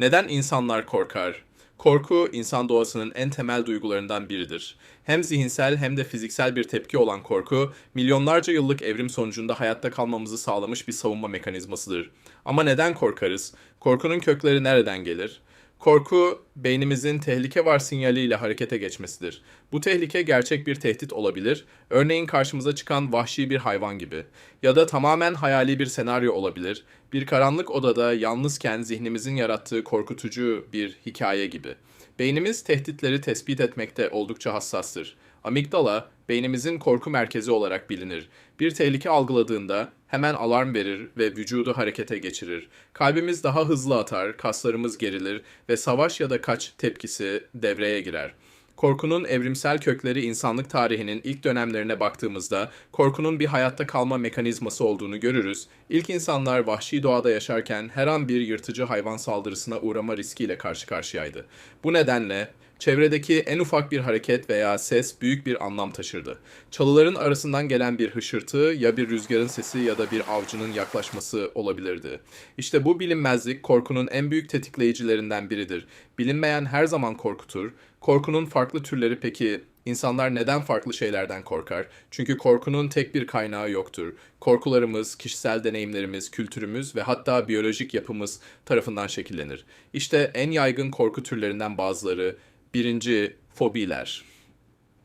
Neden insanlar korkar? Korku insan doğasının en temel duygularından biridir. Hem zihinsel hem de fiziksel bir tepki olan korku, milyonlarca yıllık evrim sonucunda hayatta kalmamızı sağlamış bir savunma mekanizmasıdır. Ama neden korkarız? Korkunun kökleri nereden gelir? Korku, beynimizin tehlike var sinyaliyle harekete geçmesidir. Bu tehlike gerçek bir tehdit olabilir, örneğin karşımıza çıkan vahşi bir hayvan gibi. Ya da tamamen hayali bir senaryo olabilir, bir karanlık odada yalnızken zihnimizin yarattığı korkutucu bir hikaye gibi. Beynimiz tehditleri tespit etmekte oldukça hassastır. Amigdala, beynimizin korku merkezi olarak bilinir. Bir tehlike algıladığında hemen alarm verir ve vücudu harekete geçirir. Kalbimiz daha hızlı atar, kaslarımız gerilir ve savaş ya da kaç tepkisi devreye girer. Korkunun evrimsel kökleri insanlık tarihinin ilk dönemlerine baktığımızda korkunun bir hayatta kalma mekanizması olduğunu görürüz. İlk insanlar vahşi doğada yaşarken her an bir yırtıcı hayvan saldırısına uğrama riskiyle karşı karşıyaydı. Bu nedenle Çevredeki en ufak bir hareket veya ses büyük bir anlam taşırdı. Çalıların arasından gelen bir hışırtı ya bir rüzgarın sesi ya da bir avcının yaklaşması olabilirdi. İşte bu bilinmezlik korkunun en büyük tetikleyicilerinden biridir. Bilinmeyen her zaman korkutur. Korkunun farklı türleri peki İnsanlar neden farklı şeylerden korkar? Çünkü korkunun tek bir kaynağı yoktur. Korkularımız, kişisel deneyimlerimiz, kültürümüz ve hatta biyolojik yapımız tarafından şekillenir. İşte en yaygın korku türlerinden bazıları Birinci, fobiler.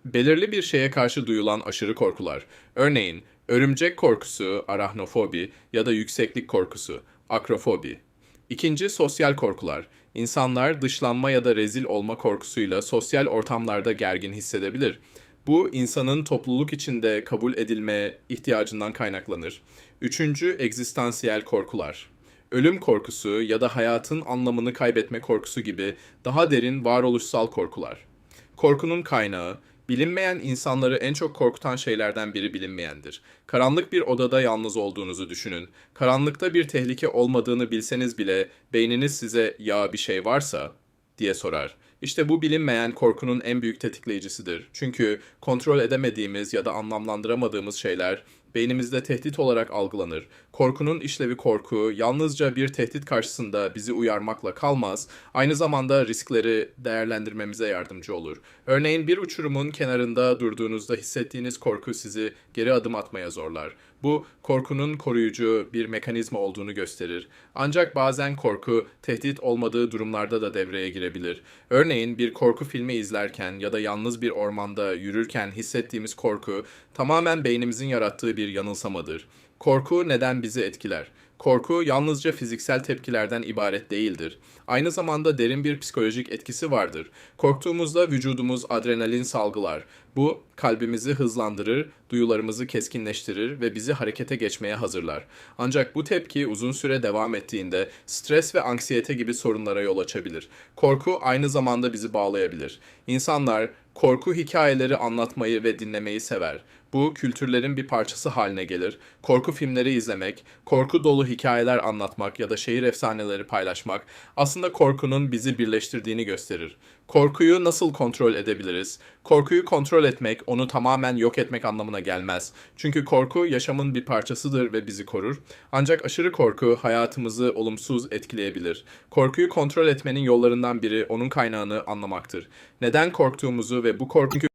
Belirli bir şeye karşı duyulan aşırı korkular. Örneğin, örümcek korkusu, arachnofobi ya da yükseklik korkusu, akrofobi. İkinci, sosyal korkular. İnsanlar dışlanma ya da rezil olma korkusuyla sosyal ortamlarda gergin hissedebilir. Bu insanın topluluk içinde kabul edilme ihtiyacından kaynaklanır. Üçüncü, egzistansiyel korkular ölüm korkusu ya da hayatın anlamını kaybetme korkusu gibi daha derin varoluşsal korkular. Korkunun kaynağı, bilinmeyen insanları en çok korkutan şeylerden biri bilinmeyendir. Karanlık bir odada yalnız olduğunuzu düşünün. Karanlıkta bir tehlike olmadığını bilseniz bile beyniniz size ya bir şey varsa diye sorar. İşte bu bilinmeyen korkunun en büyük tetikleyicisidir. Çünkü kontrol edemediğimiz ya da anlamlandıramadığımız şeyler beynimizde tehdit olarak algılanır. Korkunun işlevi korku, yalnızca bir tehdit karşısında bizi uyarmakla kalmaz, aynı zamanda riskleri değerlendirmemize yardımcı olur. Örneğin bir uçurumun kenarında durduğunuzda hissettiğiniz korku sizi geri adım atmaya zorlar. Bu korkunun koruyucu bir mekanizma olduğunu gösterir. Ancak bazen korku tehdit olmadığı durumlarda da devreye girebilir. Örneğin bir korku filmi izlerken ya da yalnız bir ormanda yürürken hissettiğimiz korku tamamen beynimizin yarattığı bir yanılsamadır. Korku neden bizi etkiler? Korku yalnızca fiziksel tepkilerden ibaret değildir. Aynı zamanda derin bir psikolojik etkisi vardır. Korktuğumuzda vücudumuz adrenalin salgılar. Bu kalbimizi hızlandırır, duyularımızı keskinleştirir ve bizi harekete geçmeye hazırlar. Ancak bu tepki uzun süre devam ettiğinde stres ve anksiyete gibi sorunlara yol açabilir. Korku aynı zamanda bizi bağlayabilir. İnsanlar korku hikayeleri anlatmayı ve dinlemeyi sever. Bu kültürlerin bir parçası haline gelir. Korku filmleri izlemek, korku dolu hikayeler anlatmak ya da şehir efsaneleri paylaşmak aslında korkunun bizi birleştirdiğini gösterir. Korkuyu nasıl kontrol edebiliriz? Korkuyu kontrol etmek, onu tamamen yok etmek anlamına gelmez. Çünkü korku yaşamın bir parçasıdır ve bizi korur. Ancak aşırı korku hayatımızı olumsuz etkileyebilir. Korkuyu kontrol etmenin yollarından biri onun kaynağını anlamaktır. Neden korktuğumuzu ve bu korku